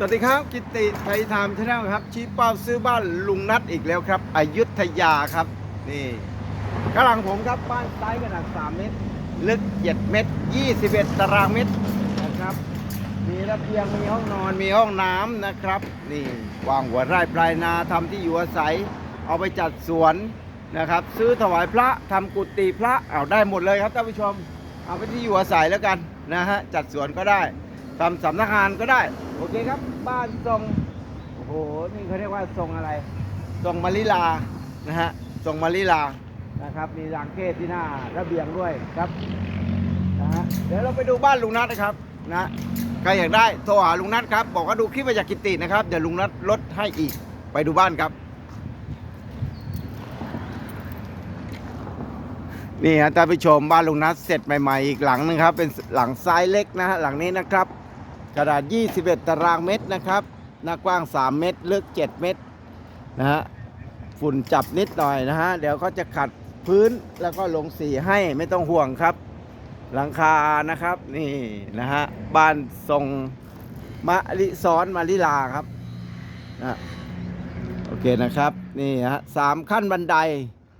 สวัสดีครับ กิตติไทยไทม์ชาแนลครับ ชี้เป้าซื้อบ้านลุงนัดอีกแล้วครับอยุธยาครับ นี่ข้างหลังผมครับบ้านไซส์ขนาด 3 เมตร ลึก 7 เมตร 21 ตารางเมตรนะครับ มีระเบียงมีห้องนอนมีห้องน้ำนะครับ นี่วางหัวไร่ปลายนาทำที่อยู่อาศัย เอาไปจัดสวนนะครับ ซื้อถวายพระทำกุฏิพระเอาได้หมดเลยครับท่านผู้ชม เอาไปที่อยู่อาศัยแล้วกันนะฮะจัดสวนก็ได้ ทำสำนักงานก็ได้ โอเคครับ บ้านทรงโอ้โหนี่เขาเรียกว่าทรงอะไรทรงมาริลานะฮะทรงมาริลานะครับมีรางเกตที่หน้าระเบียงด้วยครับนะฮะเดี๋ยวเราไปดูบ้านลุงนัทนะครับนะใครอยากได้โทรหาลุงนัทครับ บอกว่าดูคลิปมาจากกิตตินะครับเดี๋ยวลุงนัทลดให้อีกไปดูบ้านครับ นี่ฮะท่านผู้ชมบ้านลุงนัทเสร็จใหม่ๆอีกหลังหนึงครับ เป็นหลังซ้ายเล็กนะฮะหลังนี้นะครับ กระดาษ 21 ตารางเมตรนะครับ หน้ากว้าง 3 เมตร ลึก 7 เมตรนะฮะ ฝุ่นจับนิดหน่อยนะฮะ เดี๋ยวเขาจะขัดพื้นแล้วก็ลงสีให้ไม่ต้องห่วงครับ หลังคานะครับนี่นะฮะ บ้านทรงมะลิซ้อนมาลิลาครับนะโอเคนะครับ นี่ฮะสามขั้นบันได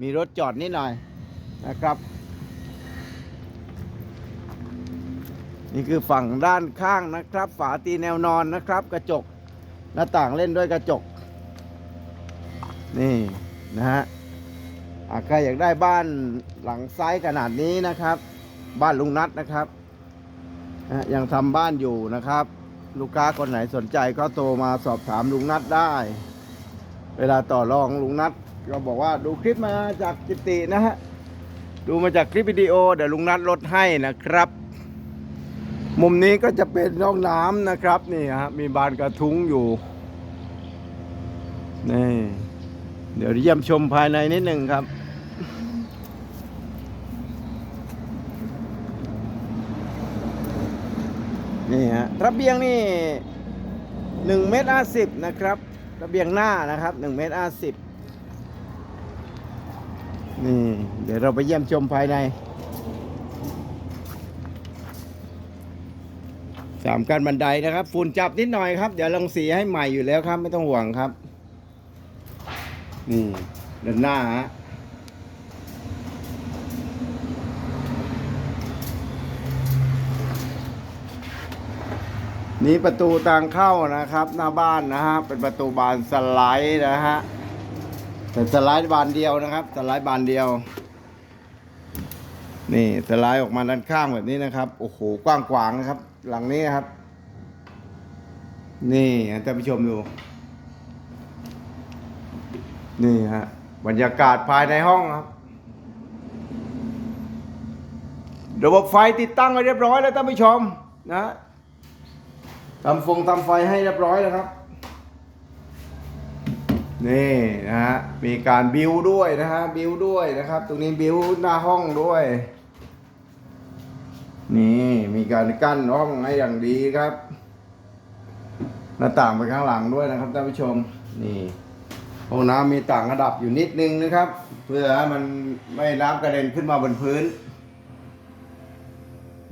มีรถจอดนิดหน่อยนะครับ นี่คือฝั่งด้านข้างนะครับ ฝาตีแนวนอนนะครับ กระจกหน้าต่างเล่นด้วยกระจก นี่นะฮะอะใครอยากได้บ้านหลังซ้ายขนาดนี้นะครับ บ้านลุงนัดนะครับยังทำบ้านอยู่นะครับ ลูกค้าคนไหนสนใจก็โทรมาสอบถามลุงนัดได้ เวลาต่อรองลุงนัดก็บอกว่าดูคลิปมาจากกิตินะฮะดูมาจากคลิปวิดีโอเดี๋ยวลุงนัดลดให้นะครับ มุมนี้ก็จะเป็นห้องน้ำนะครับนี่ฮะมีบานกระทุ้งอยู่นี่เดี๋ยวเยี่ยมชมภายในนิดหนึ่งครับ นี่ฮะระเบียงนี่หนึ่งเมตรห้าสิบนะครับระเบียงหน้านะครับหนึ่งเมตรห้าสิบนี่ เดี๋ยวเราไปเยี่ยมชมภายใน สามการบันไดนะครับ ฝุ่นจับนิดหน่อยครับ เดี๋ยวลงสีให้ใหม่อยู่แล้วครับ ไม่ต้องห่วงครับนี่ด้านหน้าฮะนี่ประตูทางเข้านะครับ หน้าบ้านนะฮะเป็นประตูบานสไลด์นะฮะแต่สไลด์บานเดียวนะครับ สไลด์บานเดียว นี่สไลด์ออกมาด้านข้างแบบนี้นะครับ โอ้โห กว้างขวางนะครับ หลังนี้นครับ นี่ท่านผู้ชมดู นี่ฮะ บรรยากาศภายในห้องครับ ระบบไฟติดตั้งไว้เรียบร้อยแล้วท่านผู้ชมนะทำฟงทำไฟให้เรียบร้อยแล้วครับ นี่นะฮะ มีการบิวด้วยนะฮะ บิวด้วยนะครับ ตรงนี้บิวหน้าห้องด้วย นี่มีการกั้นห้องให้อย่างดีครับ หน้าต่างไปข้างหลังด้วยนะครับท่านผู้ชม นี่ห้องน้ำมีต่างระดับอยู่นิดนึงนะครับ เพื่อให้มันไม่น้ำกระเด็นขึ้นมาบนพื้น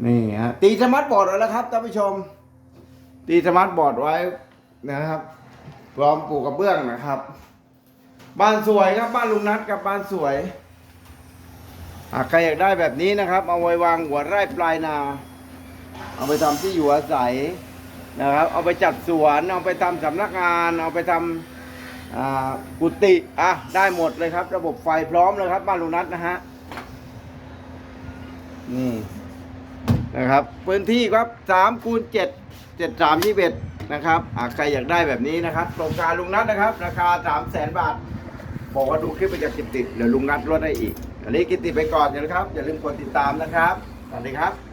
นี่ฮะตีสมาร์ทบอร์ดไว้แล้วครับท่านผู้ชม ตีสมาร์ทบอร์ดไว้นะครับพร้อมปลูกกระเบื้องนะครับ บ้านสวยครับบ้านลุงนัดกับบ้านสวย ใครอยากได้แบบนี้นะครับ เอาไว้วางหัวไร่ปลายนา เอาไปทำที่อยู่อาศัยนะครับ เอาไปจัดสวน เอาไปทำสำนักงาน เอาไปทำอ่ากุฏิอะได้หมดเลยครับ ระบบไฟพร้อมเลยครับบ้านลุงนัดนะฮะนี่นะครับ พื้นที่ครับสามคูณเจ็ดเจ็ดสามยี่สิบเอ็ดนะครับใครอยากได้แบบนี้นะครับโครงการลุงนัดนะครับ ราคาสามแสนบาท บอกว่าดูคลิปไปจากกิตติเดี๋ยวลุงนัดลดได้อีก อันนี้กิตติไปก่อนนะครับ อย่าลืมกดติดตามนะครับ สวัสดีครับ